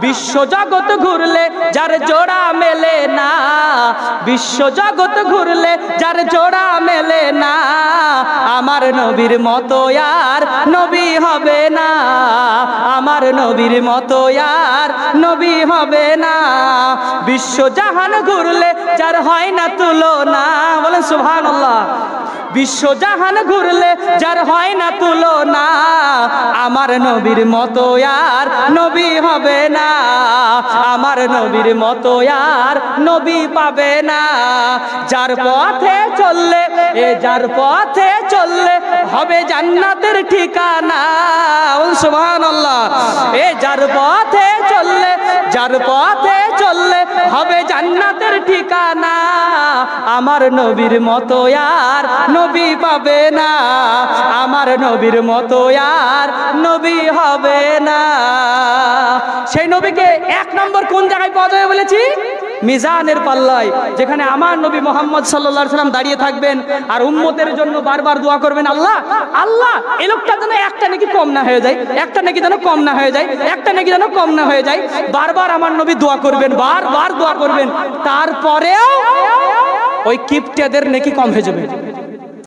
বিশ্ব জগৎ ঘুরলে যার জোড়া মেলে না। বিশ্ব জগৎ ঘুরলে যার জোড়া মেলে না। আমার নবীর মতো আর নবী হবে না। আমার নবীর মতো আর নবী হবে না। বিশ্ব জাহান ঘুরলে যার হয় না তুলনা। বলেন সুবহানাল্লাহ। বিশ্ব জাহান ঘুরলে যার হয় না তুলনা। আমার নবীর মতো আর নবী হবে না। আমার নবীর মতো আর নবী পাবে না। যার পথে চললে, এ যার পথে চললে হবে জান্নাতের ঠিকানা। সুবহানাল্লাহ। এ যার পথে চললে, যার পথে চললে হবে জান্নাতের ঠিকানা। আমার নবীর মতো আর নবী পাবে না। আমার নবীর মতো আর নবী হবে না। সেই নবীকে এক নম্বর কোন জায়গায় পাওয়া যাবে বলেছি? মিজানের পাল্লায়, যেখানে আমার নবী মোহাম্মদ সাল্লাল্লাহু সাল্লাম দাঁড়িয়ে থাকবেন আর উম্মতের জন্য বারবার দোয়া করবেন, আল্লাহ আল্লাহ, এ লোকটা যেন একটা নাকি কম না হয়ে যায়, একটা নাকি যেন কম না হয়ে যায়, একটা নাকি যেন কম না হয়ে যায়। বারবার আমার নবী দোয়া করবেন, বারবার দোয়া করবেন। তারপরেও ওই কিপটেদের নাকি কম হয়ে যাবে।